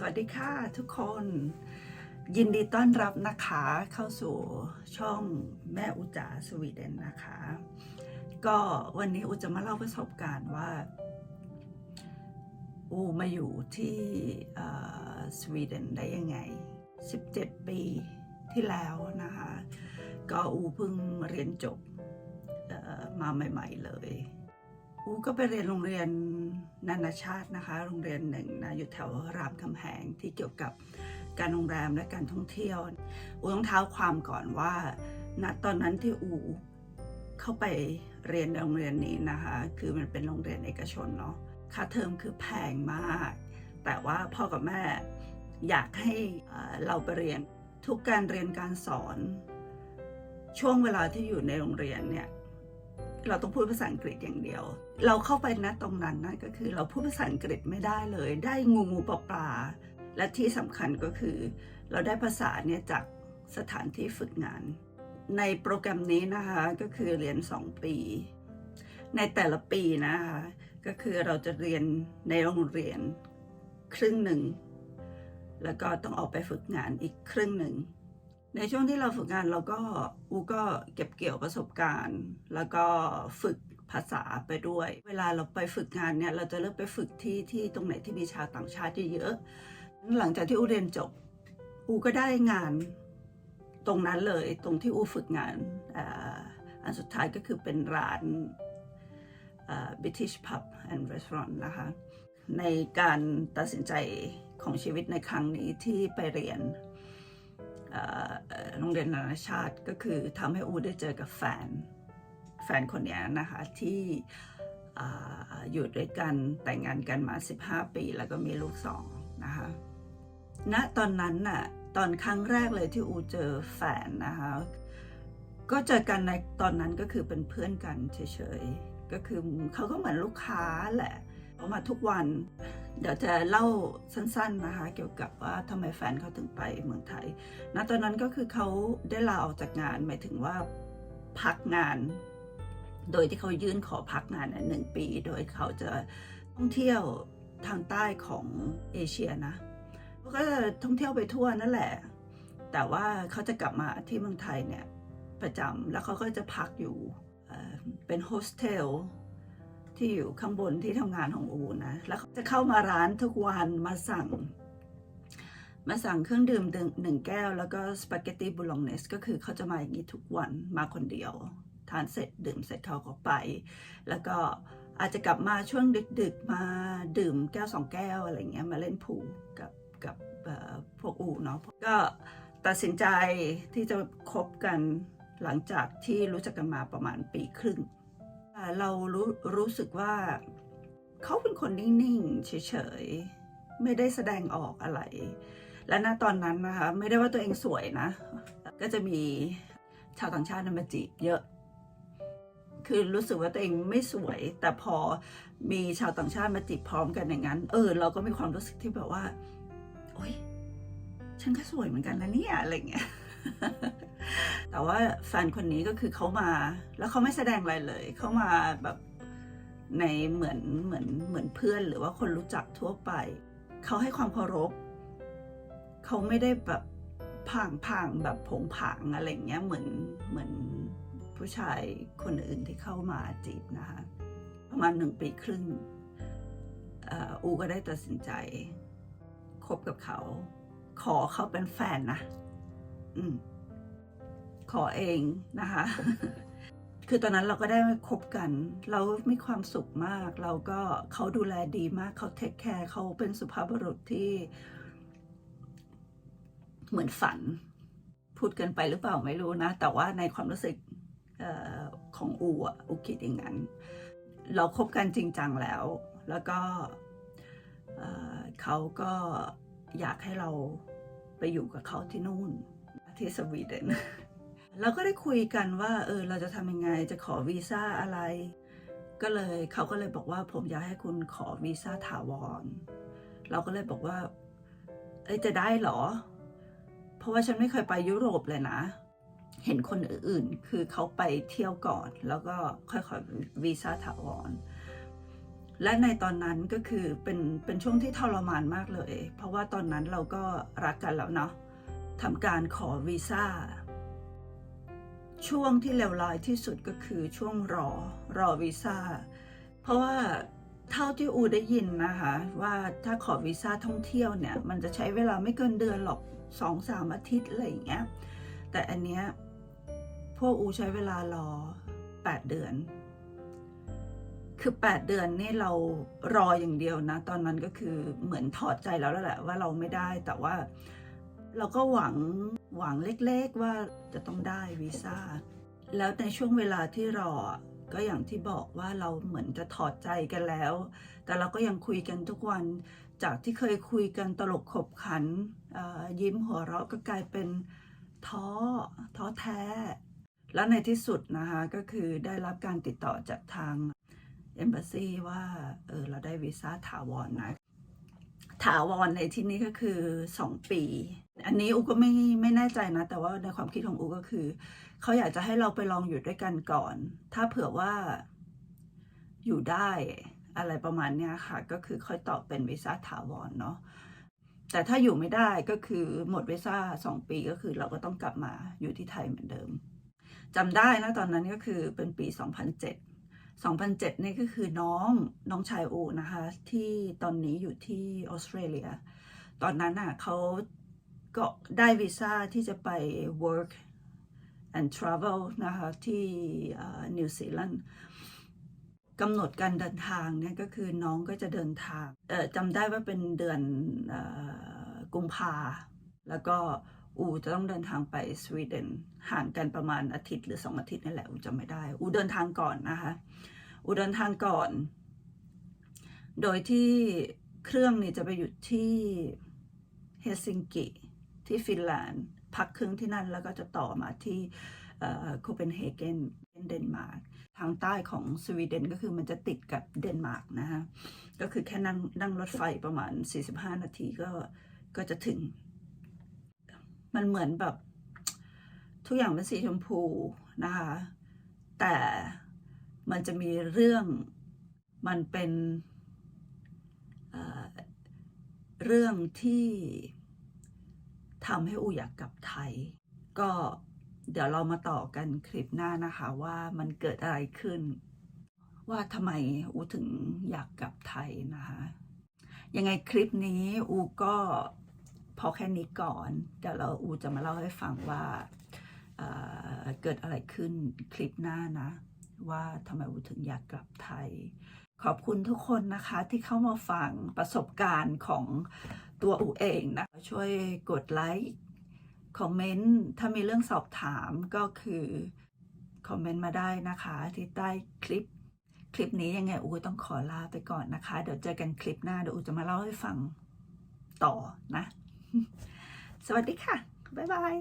สวัสดีค่ะทุกคน ยินดีต้อนรับนะคะเข้าสู่ช่องแม่อุจาสวีเดนนะคะ ก็วันนี้อุจะมาเล่าประสบการณ์ว่า อูมาอยู่ที่สวีเดนได้ยังไง 17 ปีที่แล้วนะคะ ก็อูเพิ่งเรียนจบมาใหม่ ๆเลย อูก็ไปเรียนโรงเรียนนานาชาตินะคะ โรงเรียนหนึ่งนะอยู่แถวรามคำแหงที่เกี่ยวกับการโรงแรมและการท่องเที่ยว อูต้องเท้าความก่อนว่าณตอนนั้นที่อูเข้าไปเรียนโรงเรียนนี้นะคะ คือมันเป็นโรงเรียนเอกชนเนาะค่าเทอมคือแพงมาก แต่ว่าพ่อกับแม่อยากให้เราไปเรียนทุกการเรียนการสอน ช่วงเวลาที่อยู่ในโรงเรียนเนี่ย เราต้องพูดภาษาอังกฤษอย่างเดียว เราเข้าไปนะตรงนั้นนะก็คือเราพูดภาษาอังกฤษไม่ได้เลย ได้งูงูปลาปลาและที่สำคัญก็คือ เราได้ภาษาเนี่ยจากสถานที่ฝึกงาน ในโปรแกรมนี้นะคะก็คือเรียน 2 ปี ในแต่ละปีนะคะก็คือเราจะเรียนในโรงเรียนครึ่งหนึ่ง แล้วก็ต้องออกไปฝึกงานอีกครึ่งหนึ่ง ในช่วงที่เราฝึกงานเราก็อูก็เก็บเกี่ยวประสบการณ์ แล้วก็ฝึกภาษาไปด้วย เวลาเราไปฝึกงานเนี่ยเราจะเลือกไปฝึกที่ที่ตรงไหนที่มีชาวต่างชาติเยอะๆหลังจากที่อูเรียนจบอูก็ได้งานตรงนั้นเลยตรงที่อูฝึกงานอ,อันสุดท้ายก็คือเป็นร้านอ่อ British Pub and Restaurant นะคะในการตัดสินใจของชีวิตในครั้งนี้ที่ไปเรียนอ่อเอ่อโรงเรียนนานาชาติก็คือทำให้อูได้เจอกับแฟน แฟนคนนี้นะคะที่อยู่ด้วยกันแต่งงานกันมา 15 ปีแล้วก็มีลูกสองนะคะณตอนนั้นน่ะตอนครั้งแรกเลยที่อูเจอแฟนนะคะก็เจอกันในตอนนั้นก็คือเป็นเพื่อนกันเฉยๆก็คือเขาก็เหมือนลูกค้าแหละเขามาทุกวัน เดี๋ยวจะเล่าสั้นๆนะคะ เกี่ยวกับว่าทำไมแฟนเขาถึงไปเมืองไทยณตอนนั้นก็คือเขาได้ลาออกจากงานหมายถึงว่าพักงาน โดยที่เขายื่นขอพักงานหนึ่งปี โดยเขาจะท่องเที่ยวทางใต้ของเอเชียนะเขาก็จะท่องเที่ยวไปทั่วนั่นแหละ แต่ว่าเขาจะกลับมาที่เมืองไทยเนี่ยประจำแล้วเขาก็จะพักอยู่เป็นโฮสเทล ที่อยู่ข้างบนที่ทำงานของอูนะ แล้วเขาจะเข้ามาร้านทุกวันมาสั่ง มาสั่งเครื่องดื่มหนึ่งแก้ว แล้วก็สปาเกตตีบูลองเนสก็คือเขาจะมาอย่างนี้ทุกวันมาคนเดียว ทานเสร็จดื่มเสร็จเขาก็ไป แล้วก็อาจจะกลับมาช่วงดึกๆมาดื่มแก้วสองแก้วอะไรเงี้ยมาเล่นพูลกับกับพวกอูเนาะก็ตัดสินใจที่จะคบกันหลังจากที่รู้จักกันมาประมาณปีครึ่ง เรารู้รู้สึกว่า เขาเป็นคนนิ่งๆเฉยๆ ไม่ได้แสดงออกอะไร และณตอนนั้นนะคะ ไม่ได้ว่าตัวเองสวยนะ ก็จะมีชาวต่างชาติมาจีบเยอะ คือรู้สึกว่าตัวเองไม่สวย แต่พอมีชาวต่างชาติมาจีบพร้อมกันอย่างนั้น เออ เราก็มีความรู้สึกที่แบบว่า โอ๊ย ฉันก็สวยเหมือนกันนะเนี่ยอะไรเงี้ย แต่ว่าแฟนคนนี้ก็คือเขามา แล้วเขาไม่แสดงอะไรเลย เขามาแบบในเหมือนเหมือนเหมือนเพื่อนหรือว่าคนรู้จักทั่วไป เขาให้ความเคารพเขาไม่ได้แบบผ่างผ่างแบบผงผางอะไรเงี้ยเหมือนเหมือนผู้ชายคนอื่นที่เข้ามาจีบนะคะประมาณหนึ่งปีครึ่งอูก็ได้ตัดสินใจคบกับเขา ขอเขาเป็นแฟนนะ อืม ขอเองนะคะ คือตอนนั้นเราก็ได้คบกัน เรามีความสุขมาก เราก็เขาดูแลดีมากเขาเทคแคร์เขาเป็นสุภาพบุรุษที่ เหมือนฝัน พูดเกินไปหรือเปล่าไม่รู้นะ แต่ว่าในความรู้สึกเออของอูอะอูคิดอย่างนั้น เราคบกันจริงจังแล้ว แล้วก็เอ่อเขาก็อยากให้เราไปอยู่กับเขาที่นู่นที่สวีเดน เราก็ได้คุยกันว่า เออ เราจะทำยังไง จะขอวีซ่าอะไร ก็เลยเขาก็เลยบอกว่าผมอยากให้คุณขอวีซ่าถาวร เราก็เลยบอกว่า เอ้จะได้เหรอ เพราะว่าฉันไม่เคยไปยุโรปเลยนะ เห็นคนอื่นๆ คือเขาไปเที่ยวก่อน แล้วก็ค่อยๆวีซ่าถาวร และในตอนนั้นก็คือเป็นเป็นช่วงที่ทรมานมากเลย เพราะว่าตอนนั้นเราก็รักกันแล้วเนาะทำการขอวีซ่า ช่วงที่เลวร้ายที่สุดก็คือช่วงรอรอวีซ่า เพราะว่าเท่าที่อูได้ยินนะคะว่าถ้าขอวีซ่าท่องเที่ยวเนี่ย มันจะใช้เวลาไม่เกินเดือนหรอกสองสามอาทิตย์อะไรอย่างเงี้ยแต่อันเนี้ยพวกอูใช้เวลารอ 8 เดือน คือ 8 เดือนนี่เรารออย่างเดียวนะ ตอนนั้นก็คือเหมือนถอดใจแล้วแล้วแหละว่าเราไม่ได้แต่ว่าเราก็หวัง หวังเล็กๆว่าจะต้องได้วีซ่า แล้วในช่วงเวลาที่รอก็อย่างที่บอกว่าเราเหมือนจะถอดใจกันแล้ว แต่เราก็ยังคุยกันทุกวัน จากที่เคยคุยกันตลกขบขัน ยิ้มหัวเราะก็กลายเป็นท้อ ท้อแท้ แล้วในที่สุดนะคะก็คือได้รับการติดต่อจากทาง Embassy ว่าเออเราได้วีซ่าถาวรนนะ ถาวรในที่นี้ก็คือ 2 ปี อันนี้อูก็ไม่ไม่แน่ใจนะ แต่ว่าในความคิดของอูก็คือ เขาอยากจะให้เราไปลองอยู่ด้วยกันก่อน ถ้าเผื่อว่าอยู่ได้อะไรประมาณเนี้ยค่ะ ก็คือค่อยตอบเป็นวีซ่าถาวรเนาะแต่ถ้าอยู่ไม่ได้ก็คือหมดวีซ่าสองปีก็คือเราก็ต้องกลับมาอยู่ที่ไทยเหมือนเดิมจำได้นะตอนนั้นก็คือเป็นปี 2007 2007นี่ก็คือน้องน้องชายอูนะคะ ที่ตอนนี้อยู่ที่ออสเตรเลีย ตอนนั้นอะเขาก็ได้วีซ่าที่จะไป work and travel นะคะ ที่นิวซีแลนด์กำหนดการเดินทางเนี่ยก็คือน้องก็จะเดินทางจำได้ว่าเป็นเดือนอกุมภาแล้วก็ อูจะต้องเดินทางไปสวีเดนห่างกันประมาณอาทิตย์หรือสองอาทิตย์นี่แหละอูจำไม่ได้ อูเดินทางก่อนนะคะอูเดินทางก่อน โดยที่เครื่องนี่จะไปหยุดที่เฮลซิงกิที่ฟินแลนด์พักเครื่องที่นั่นแล้วก็จะต่อมาที่โคเปนเฮเกนเดนมาร์กทางใต้ของสวีเดนก็คือมันจะติดกับเดนมาร์กนะฮะก็คือแค่นั่งนั่งรถไฟประมาณ 45 นาทีก็ก็จะถึง มันเหมือนแบบ ทุกอย่างเป็นสีชมพูนะคะ แต่มันจะมีเรื่องมันเป็นเเรื่องที่ทำให้อูอยากกลับไทย ก็เดี๋ยวเรามาต่อกันคลิปหน้านะคะว่ามันเกิดอะไรขึ้น ว่าทำไมอูถึงอยากกลับไทยนะคะยังไงคลิปนี้อูก็ พอแค่นี้ก่อนเดี๋ยวเราอูจะมาเล่าให้ฟังว่าเเกิดอะไรขึ้นคลิปหน้านะ ว่าทำไมอูถึงอยากกลับไทย ขอบคุณทุกคนนะคะที่เข้ามาฟังประสบการณ์ของตัวอูเองนะ ช่วยกดไลค์คอมเมนต์ถ้ามีเรื่องสอบถามก็คือคอมเมนต์มาได้นะคะ ที่ใต้คลิปคลิปนี้ยังไงอูต้องขอลาไปก่อนนะคะ เดี๋ยวเจอกันคลิปหน้าเดี๋ยวอูจะมาเล่าให้ฟังต่อนะ สวัสดีค่ะ บ๊ายบาย